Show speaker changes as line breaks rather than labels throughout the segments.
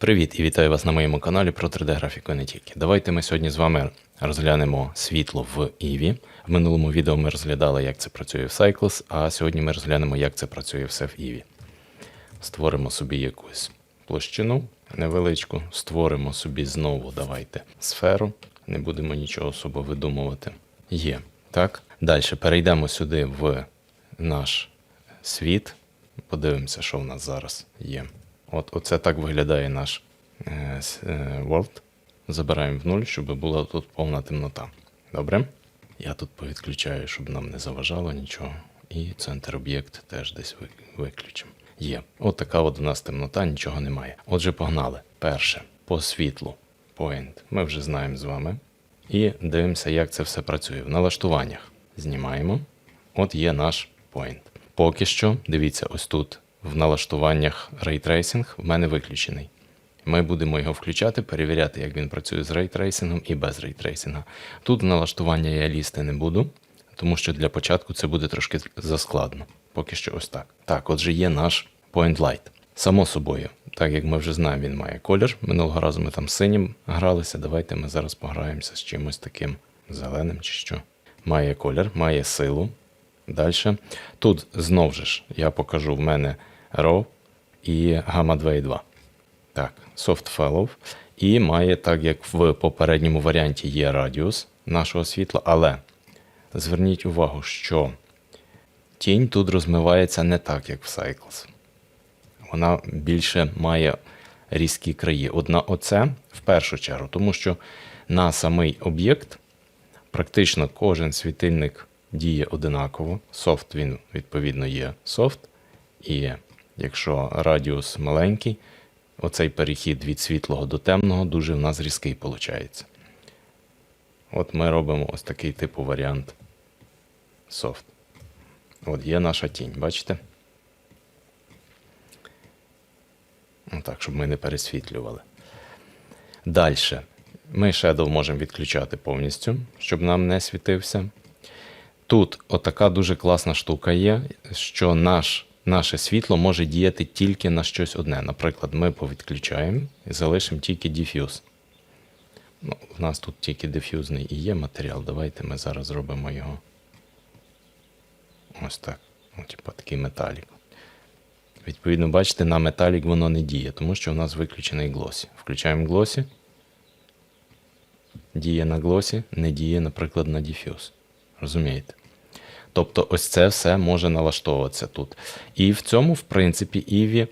Привіт і вітаю вас на моєму каналі про 3D графіку і не тільки. Давайте ми сьогодні з вами розглянемо світло в Eevee. В минулому відео ми розглядали, як це працює в Cycles, а сьогодні ми розглянемо, як це працює все в Eevee. Створимо собі якусь площину невеличку, створимо собі знову, давайте, сферу. Не будемо нічого особо видумувати. Є. Так. Далі перейдемо сюди в наш світ. Подивимося, що в нас зараз є. От оце так виглядає наш е, е, World. Забираємо в нуль, щоб була тут повна темнота. Добре? Я тут повідключаю, щоб нам не заважало нічого. І центр об'єкт теж десь виключимо. Є. От така от у нас темнота, нічого немає. Отже, погнали. Перше, по світлу. Point. Ми вже знаємо з вами. І дивимося, як це все працює. В налаштуваннях знімаємо. От є наш point. Поки що, дивіться, ось тут в налаштуваннях Tracing в мене виключений. Ми будемо його включати, перевіряти, як він працює з рейтрейсингом і без рейтрейсинга. Тут налаштування я лізти не буду, тому що для початку це буде трошки заскладно. Поки що ось так. Так, отже, є наш Point Light. Само собою, так як ми вже знаємо, він має колір. Минулого разу ми там синім гралися. Давайте ми зараз пограємося з чимось таким зеленим чи що. Має колір, має силу. Далі. Тут знову ж я покажу в мене RAW і Gamma 2.2. Так, Soft Fellow. І має, так як в попередньому варіанті є радіус нашого світла, але зверніть увагу, що тінь тут розмивається не так, як в Cycles. Вона більше має різкі краї. Одна оце в першу чергу, тому що на самий об'єкт практично кожен світильник діє одинаково. Софт він, відповідно, є софт. І якщо радіус маленький, оцей перехід від світлого до темного дуже в нас різкий виходить. От ми робимо ось такий типу варіант софт. От є наша тінь, бачите? Так, щоб ми не пересвітлювали. Далі. Ми Shadow можемо відключати повністю, щоб нам не світився. Тут отака дуже класна штука є, що наш, наше світло може діяти тільки на щось одне. Наприклад, ми повідключаємо і залишимо тільки диф'юз. Ну, у нас тут тільки диф'юзний і є матеріал. Давайте ми зараз зробимо його. Ось так. Ну, типу такий металік. Відповідно, бачите, на металік воно не діє, тому що у нас виключений глосі. Включаємо глосі. Діє на глосі, не діє, наприклад, на диф'юз. Розумієте? Тобто, ось це все може налаштовуватися тут. І в цьому, в принципі, Іві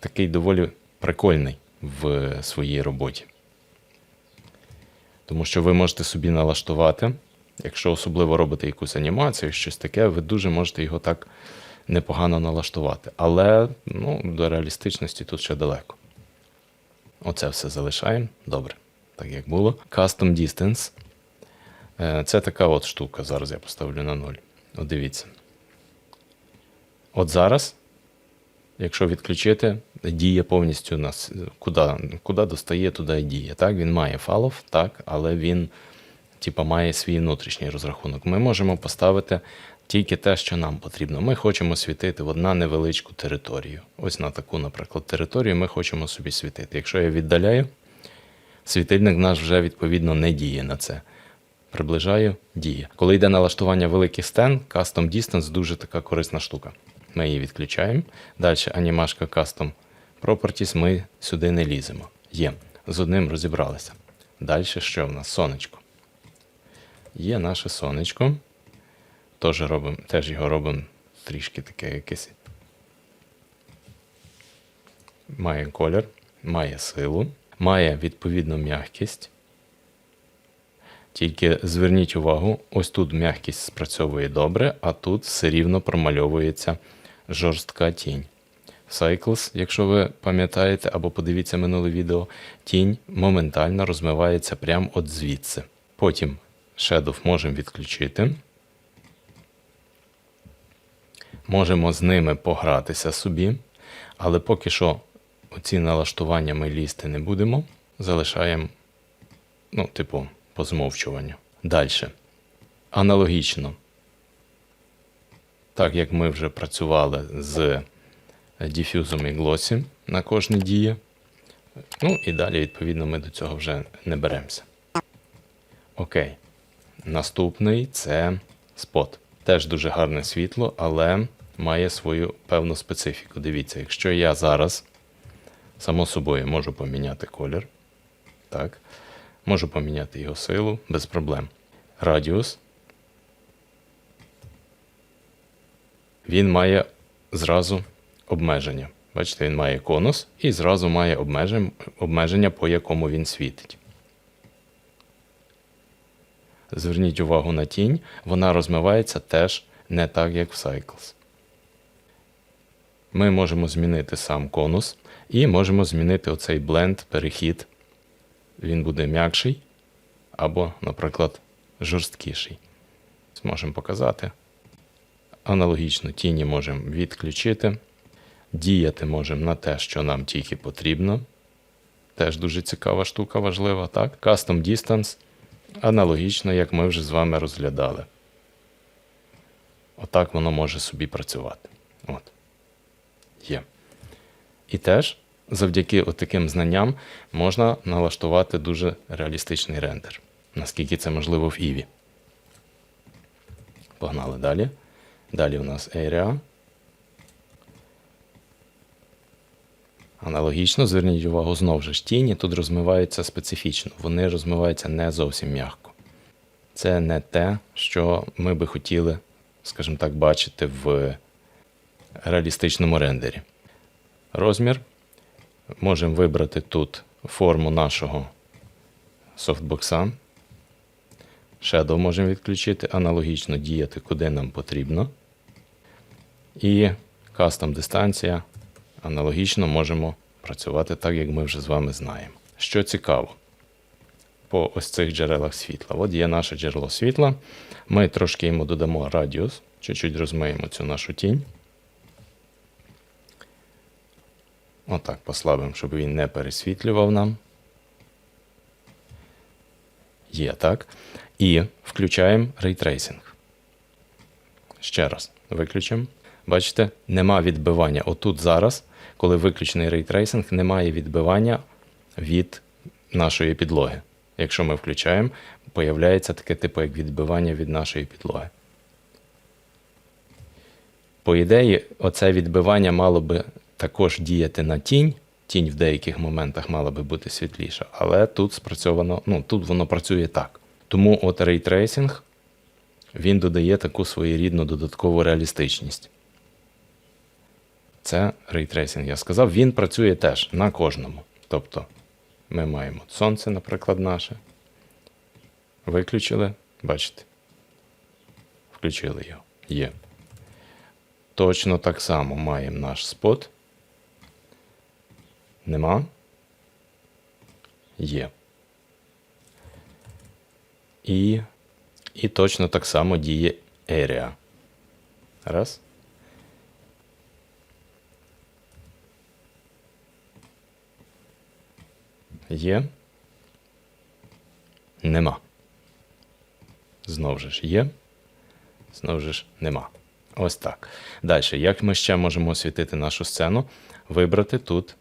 такий доволі прикольний в своїй роботі. Тому що ви можете собі налаштувати, якщо особливо робите якусь анімацію, щось таке, ви дуже можете його так непогано налаштувати. Але ну, до реалістичності тут ще далеко. Оце все залишаємо. Добре, так як було. Custom Distance. Е, Це така от штука. Зараз я поставлю на 0. От дивіться. От зараз, якщо відключити, діє повністю нас. Куди, куди достає, туди і діє. Так, він має фалов, так, але він типа, має свій внутрішній розрахунок. Ми можемо поставити тільки те, що нам потрібно. Ми хочемо світити в одна невеличку територію. Ось на таку, наприклад, територію ми хочемо собі світити. Якщо я віддаляю, світильник наш вже відповідно не діє на це. Приближаю, діє. Коли йде налаштування великих стен, Custom Distance дуже така корисна штука. Ми її відключаємо. Далі анімашка Custom Properties ми сюди не ліземо. Є. З одним розібралися. Далі що в нас? Сонечко. Є наше сонечко. Теж, робимо, теж його робимо трішки таке якесь. Має колір, має силу, має відповідну м'якість. Тільки зверніть увагу, ось тут м'якість спрацьовує добре, а тут все рівно промальовується жорстка тінь. Cycles, якщо ви пам'ятаєте або подивіться минуле відео, тінь моментально розмивається прямо от звідси. Потім Shadow можемо відключити. Можемо з ними погратися собі, але поки що оці налаштування ми лізти не будемо. Залишаємо, ну, типу, по змовчуванню. Далі. Аналогічно. Так як ми вже працювали з діфюзом і глосі на кожне діє, Ну і далі, відповідно, ми до цього вже не беремося. Окей. Наступний це спот. Теж дуже гарне світло, але має свою певну специфіку. Дивіться, якщо я зараз, само собою, можу поміняти колір. Так. Можу поміняти його силу без проблем. Радіус. Він має зразу обмеження. Бачите, він має конус і зразу має обмеження, по якому він світить. Зверніть увагу на тінь, вона розмивається теж не так, як в Cycles. Ми можемо змінити сам конус і можемо змінити оцей бленд, перехід. Він буде м'якший або, наприклад, жорсткіший. Зможемо показати. Аналогічно тіні можемо відключити. Діяти можемо на те, що нам тільки потрібно. Теж дуже цікава штука, важлива, так? Custom Distance аналогічно, як ми вже з вами розглядали. Отак воно може собі працювати. От. Є. І теж завдяки таким знанням можна налаштувати дуже реалістичний рендер. Наскільки це можливо в Eevee. Погнали далі. Далі у нас Area. Аналогічно, зверніть увагу, знову ж тіні тут розмиваються специфічно. Вони розмиваються не зовсім м'яко. Це не те, що ми би хотіли, скажімо так, бачити в реалістичному рендері. Розмір. Можемо вибрати тут форму нашого софтбокса. Shadow можемо відключити, аналогічно діяти, куди нам потрібно. І кастом дистанція. Аналогічно можемо працювати так, як ми вже з вами знаємо. Що цікаво, по ось цих джерелах світла. От є наше джерело світла. Ми трошки йому додамо радіус, чуть-чуть розмиємо цю нашу тінь. Отак послабимо, щоб він не пересвітлював нам. Є так. І включаємо рейтрейсинг. Ще раз виключимо. Бачите, нема відбивання. Отут зараз, коли виключений рейтрейсинг, немає відбивання від нашої підлоги. Якщо ми включаємо, появляється таке типу як відбивання від нашої підлоги. По ідеї, оце відбивання мало би також діяти на тінь. Тінь в деяких моментах мала би бути світліша, але тут спрацьовано, ну тут воно працює так. Тому от рейтрейсинг він додає таку своєрідну додаткову реалістичність. Це рейтрейсинг, я сказав, він працює теж на кожному. Тобто ми маємо сонце, наприклад, наше. Виключили, бачите. Включили його. Є. Точно так само маємо наш спот. Нема. Є. І, і точно так само діє Area. Раз. Є. Нема. Знову ж є. Знову ж нема. Ось так. Далі, як ми ще можемо освітити нашу сцену? Вибрати тут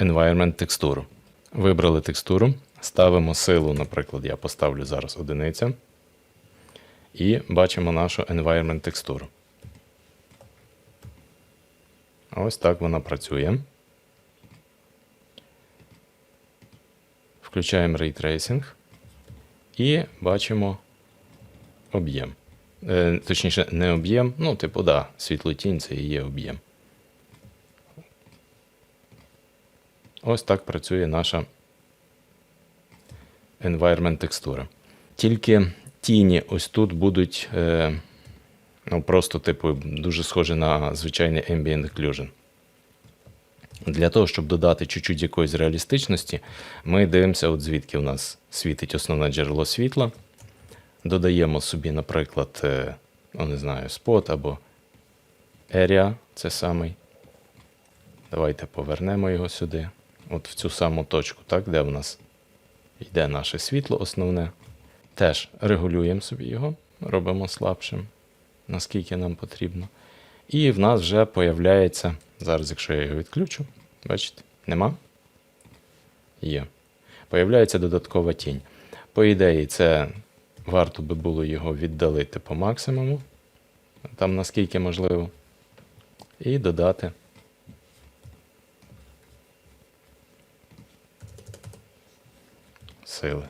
Environment текстуру. Вибрали текстуру, ставимо силу, наприклад, я поставлю зараз одиниця. І бачимо нашу Environment текстуру. Ось так вона працює. Включаємо Ray Tracing і бачимо об'єм. Е, точніше, не об'єм, ну, типу, да, світлотінь це і є об'єм. Ось так працює наша environment текстура. Тільки тіні ось тут будуть е, ну, просто, типу, дуже схожі на звичайний ambient occlusion. Для того, щоб додати чуть-чуть якоїсь реалістичності, ми дивимося, от звідки у нас світить основне джерело світла. Додаємо собі, наприклад, е, ну, не знаю, спот або area, це самий. Давайте повернемо його сюди, от в цю саму точку, так, де в нас йде наше світло основне. Теж регулюємо собі його, робимо слабшим, наскільки нам потрібно. І в нас вже появляється, зараз, якщо я його відключу, бачите, нема. Є. Появляється додаткова тінь. По ідеї, це варто би було його віддалити по максимуму, там наскільки можливо, і додати. Сили.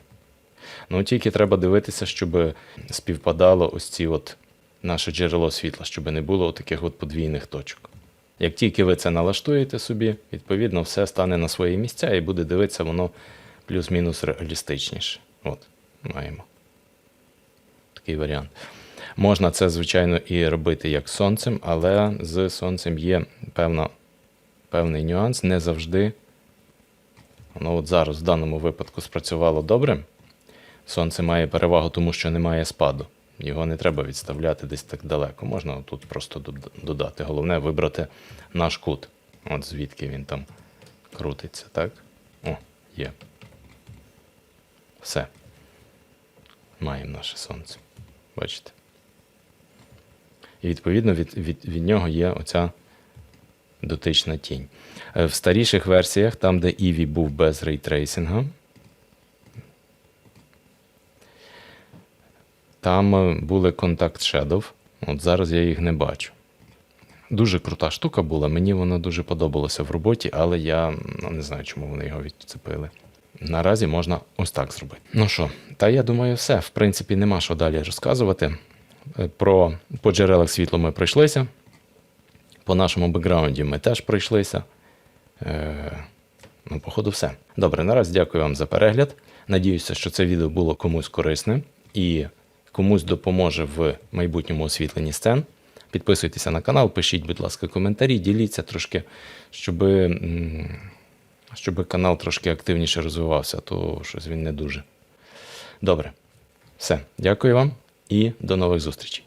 Ну, тільки треба дивитися, щоб співпадало ось ці от наше джерело світла, щоб не було таких от подвійних точок. Як тільки ви це налаштуєте собі, відповідно, все стане на свої місця і буде дивитися воно плюс-мінус реалістичніше. От, маємо. Такий варіант. Можна це, звичайно, і робити як з сонцем, але з сонцем є певна, певний нюанс. Не завжди. Воно от зараз в даному випадку спрацювало добре. Сонце має перевагу, тому що немає спаду. Його не треба відставляти десь так далеко. Можна тут просто додати. Головне вибрати наш кут. От звідки він там крутиться, так? О, є. Все. Маємо наше сонце. Бачите? І відповідно від, від, від нього є оця дотична тінь. Е, В старіших версіях, там, де Eevee був без рейтрейсинга, Там е, були Contact Shadow. От зараз я їх не бачу. Дуже крута штука була, мені вона дуже подобалася в роботі, але я ну, не знаю, чому вони його відцепили. Наразі можна ось так зробити. Ну що, та я думаю, все. В принципі, нема що далі розказувати. Е, Про по джерелах світла ми пройшлися. По нашому бекграунді ми теж пройшлися. Е, ну, походу, все. Добре, наразі дякую вам за перегляд. Надіюся, що це відео було комусь корисним і комусь допоможе в майбутньому освітленні сцен. Підписуйтеся на канал, пишіть, будь ласка, коментарі, діліться трошки, щоб, щоб канал трошки активніше розвивався, то щось він не дуже. Добре. Все, дякую вам і до нових зустрічей.